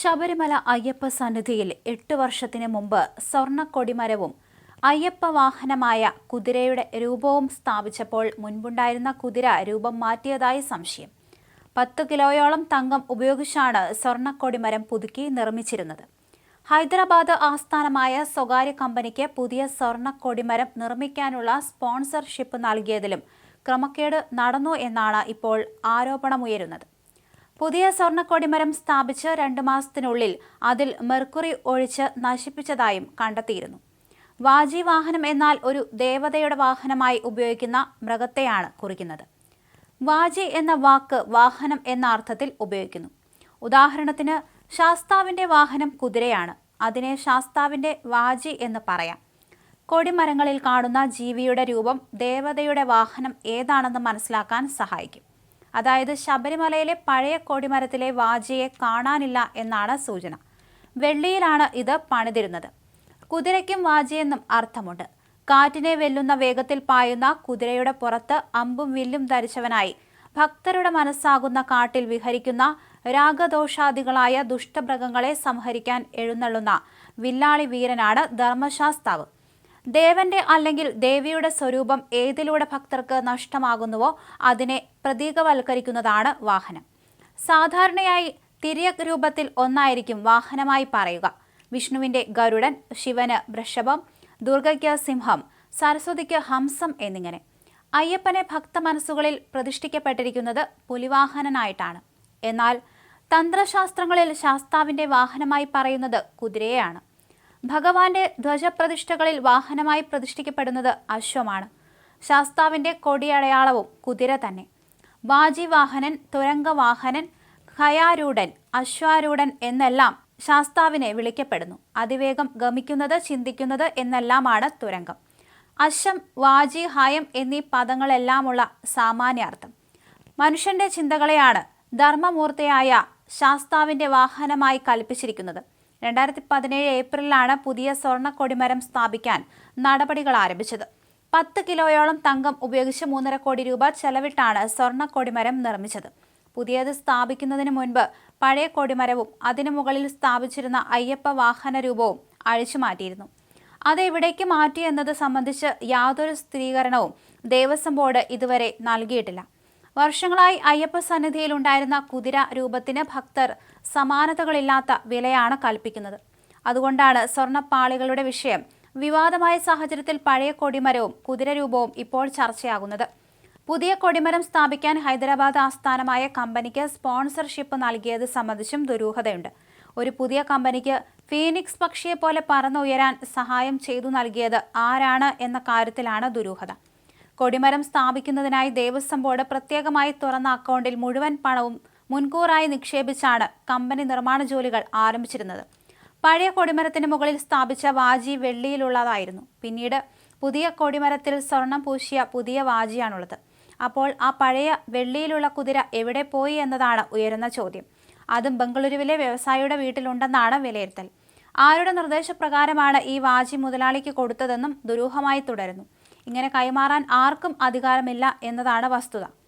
ശബരിമല അയ്യപ്പ സന്നിധിയിൽ എട്ട് വർഷത്തിന് മുമ്പ് സ്വർണക്കൊടിമരവും അയ്യപ്പ വാഹനമായ കുതിരയുടെ രൂപവും സ്ഥാപിച്ചപ്പോൾ മുൻപുണ്ടായിരുന്ന കുതിര രൂപം മാറ്റിയതായി സംശയം. പത്ത് കിലോയോളം തങ്കം ഉപയോഗിച്ചാണ് സ്വർണക്കൊടിമരം പുതുക്കി നിർമ്മിച്ചിരുന്നത്. ഹൈദരാബാദ് ആസ്ഥാനമായ സ്വകാര്യ കമ്പനിക്ക് പുതിയ സ്വർണക്കൊടിമരം നിർമ്മിക്കാനുള്ള സ്പോൺസർഷിപ്പ് നൽകിയതിലും ക്രമക്കേട് നടന്നു എന്നാണ് ഇപ്പോൾ ആരോപണമുയരുന്നത്. പുതിയ സ്വർണക്കൊടിമരം സ്ഥാപിച്ച് രണ്ട് മാസത്തിനുള്ളിൽ അതിൽ മെർക്കുറി ഒഴിച്ച് നശിപ്പിച്ചതായും കണ്ടെത്തിയിരുന്നു. വാജി വാഹനം എന്നാൽ ഒരു ദേവതയുടെ വാഹനമായി ഉപയോഗിക്കുന്ന മൃഗത്തെയാണ് കുറിക്കുന്നത്. വാജി എന്ന വാക്ക് വാഹനം എന്ന അർത്ഥത്തിൽ ഉപയോഗിക്കുന്നു. ഉദാഹരണത്തിന് ശാസ്താവിന്റെ വാഹനം കുതിരയാണ്. അതിനെ ശാസ്താവിന്റെ വാജി എന്ന് പറയാം. കൊടിമരങ്ങളിൽ കാണുന്ന ജീവിയുടെ രൂപം ദേവതയുടെ വാഹനം ഏതാണെന്ന് മനസ്സിലാക്കാൻ സഹായിക്കും. അതായത് ശബരിമലയിലെ പഴയ കോടിമരത്തിലെ വാജിയെ കാണാനില്ല എന്നാണ് സൂചന. വെള്ളിയിലാണ് ഇത് പണിതിരുന്നത്. കുതിരയ്ക്കും വാജിയെന്നും അർത്ഥമുണ്ട്. കാറ്റിനെ വെല്ലുന്ന വേഗത്തിൽ പായുന്ന കുതിരയുടെ പുറത്ത് അമ്പും വില്ലും ധരിച്ചവനായി ഭക്തരുടെ മനസ്സാകുന്ന കാട്ടിൽ വിഹരിക്കുന്ന രാഗദോഷാദികളായ ദുഷ്ടമൃഗങ്ങളെ സംഹരിക്കാൻ എഴുന്നള്ളുന്ന വില്ലാളി വീരനാണ് ധർമ്മശാസ്താവ്. ദേവന്റെ അല്ലെങ്കിൽ ദേവിയുടെ സ്വരൂപം ഏതിലൂടെ ഭക്തർക്ക് നഷ്ടമാകുന്നുവോ അതിനെ പ്രതീകവൽക്കരിക്കുന്നതാണ് വാഹനം. സാധാരണയായി തിരിയക് രൂപത്തിൽ ഒന്നായിരിക്കും വാഹനമായി പറയുക. വിഷ്ണുവിന്റെ ഗരുഡൻ ശിവന് വൃഷഭം ദുർഗയ്ക്ക് സിംഹം സരസ്വതിക്ക് ഹംസം എന്നിങ്ങനെ. അയ്യപ്പനെ ഭക്ത മനസ്സുകളിൽ പ്രതിഷ്ഠിക്കപ്പെട്ടിരിക്കുന്നത് പുലിവാഹനനായിട്ടാണ്. എന്നാൽ തന്ത്രശാസ്ത്രങ്ങളിൽ ശാസ്താവിന്റെ വാഹനമായി പറയുന്നത് കുതിരയെയാണ്. ഭഗവാന്റെ ധ്വജപ്രതിഷ്ഠകളിൽ വാഹനമായി പ്രതിഷ്ഠിക്കപ്പെടുന്നത് അശ്വമാണ്. ശാസ്താവിന്റെ കൊടിയടയാളവും കുതിര തന്നെ. വാജിവാഹനൻ തുരങ്കവാഹനൻ ഖയാരൂഢൻ അശ്വാരൂഢൻ എന്നെല്ലാം ശാസ്താവിനെ വിളിക്കപ്പെടുന്നു. അതിവേഗം ഗമിക്കുന്നത് ചിന്തിക്കുന്നത് എന്നെല്ലാമാണ് തുരങ്കം. അശ്വം വാജി ഹായം എന്നീ പദങ്ങളെല്ലാമുള്ള സാമാന്യാർത്ഥം. മനുഷ്യന്റെ ചിന്തകളെയാണ് ധർമ്മമൂർത്തിയായ ശാസ്താവിന്റെ വാഹനമായി കൽപ്പിച്ചിരിക്കുന്നത്. രണ്ടായിരത്തി പതിനേഴ് ഏപ്രിലാണ് പുതിയ സ്വർണ കൊടിമരം സ്ഥാപിക്കാൻ നടപടികൾ ആരംഭിച്ചത്. പത്ത് കിലോയോളം തങ്കം ഉപയോഗിച്ച് മൂന്നര കോടി രൂപ ചെലവിട്ടാണ് സ്വർണ കൊടിമരം നിർമ്മിച്ചത്. പുതിയത് സ്ഥാപിക്കുന്നതിന് മുൻപ് പഴയ കൊടിമരവും അതിനു മുകളിൽ സ്ഥാപിച്ചിരുന്ന അയ്യപ്പ വാഹന രൂപവും അഴിച്ചു മാറ്റിയിരുന്നു. അത് എവിടേക്ക് മാറ്റി എന്നത് സംബന്ധിച്ച് യാതൊരു സ്ഥിരീകരണവും ദേവസ്വം ബോർഡ് ഇതുവരെ നൽകിയിട്ടില്ല. വർഷങ്ങളായി അയ്യപ്പ സന്നിധിയിൽ ഉണ്ടായിരുന്ന കുതിര രൂപത്തിന് ഭക്തർ സമാനതകളില്ലാത്ത വിലയാണ് കൽപ്പിക്കുന്നത്. അതുകൊണ്ടാണ് സ്വർണപ്പാളികളുടെ വിഷയം വിവാദമായ സാഹചര്യത്തിൽ പഴയ കൊടിമരവും കുതിരരൂപവും ഇപ്പോൾ ചർച്ചയാകുന്നത്. പുതിയ കൊടിമരം സ്ഥാപിക്കാൻ ഹൈദരാബാദ് ആസ്ഥാനമായ കമ്പനിക്ക് സ്പോൺസർഷിപ്പ് നൽകിയത് സംബന്ധിച്ചും ദുരൂഹതയുണ്ട്. ഒരു പുതിയ കമ്പനിക്ക് ഫീനിക്സ് പക്ഷിയെ പോലെ പറന്നുയരാൻ സഹായം ചെയ്തു നൽകിയത് ആരാണ് എന്ന കാര്യത്തിലാണ് ദുരൂഹത. കൊടിമരം സ്ഥാപിക്കുന്നതിനായി ദേവസ്വം ബോർഡ് പ്രത്യേകമായി തുറന്ന അക്കൗണ്ടിൽ മുഴുവൻ പണവും മുൻകൂറായി നിക്ഷേപിച്ചാണ് കമ്പനി നിർമ്മാണ ജോലികൾ ആരംഭിച്ചിരുന്നത്. പഴയ കൊടിമരത്തിന് മുകളിൽ സ്ഥാപിച്ച വാജി വെള്ളിയിലുള്ളതായിരുന്നു. പിന്നീട് പുതിയ കൊടിമരത്തിൽ സ്വർണം പൂശിയ പുതിയ വാജിയാണുള്ളത് അപ്പോൾ ആ പഴയ വെള്ളിയിലുള്ള കുതിര എവിടെ പോയി എന്നതാണ് ഉയരുന്ന ചോദ്യം. അതും ബംഗളൂരുവിലെ വ്യവസായിയുടെ വീട്ടിലുണ്ടെന്നാണ് വിലയിരുത്തൽ. ആരുടെ നിർദ്ദേശപ്രകാരമാണ് ഈ വാജി മുതലാളിക്ക് കൊടുത്തതെന്നും ദുരൂഹമായി തുടരുന്നു. ഇങ്ങനെ കൈമാറാൻ ആർക്കും അധികാരമില്ല എന്നതാണ് വസ്തുത.